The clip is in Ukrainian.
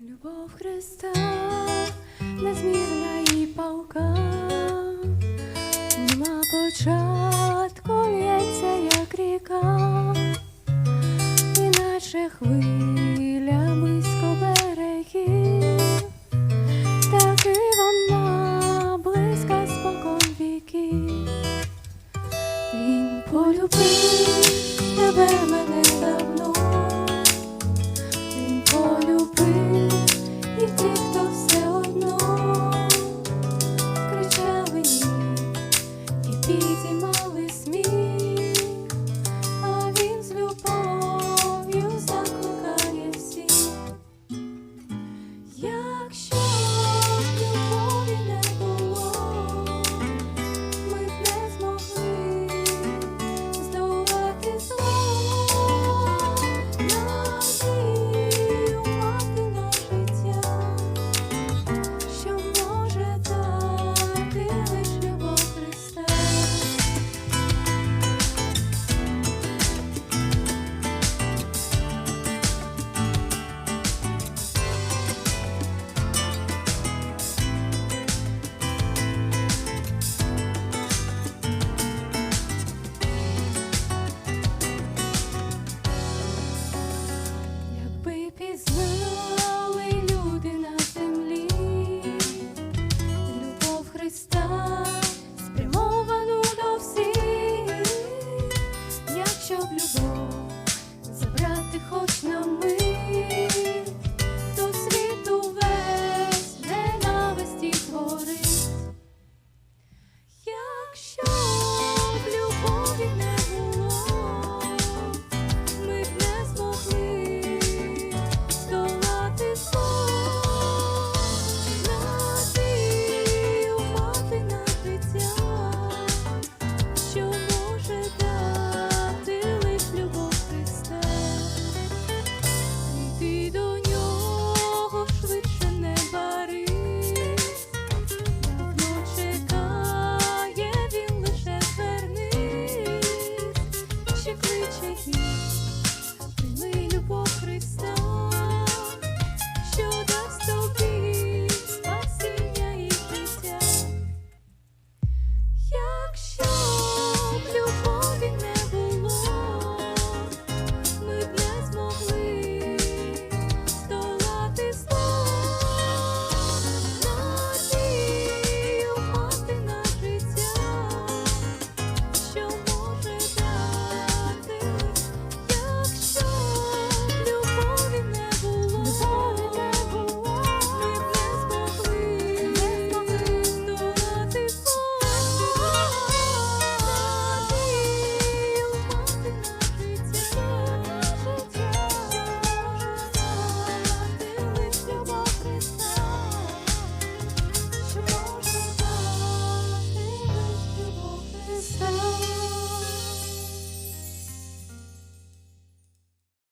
Любов Христа незмірна і палка, нема початку, лється, як ріка, і наче хвилями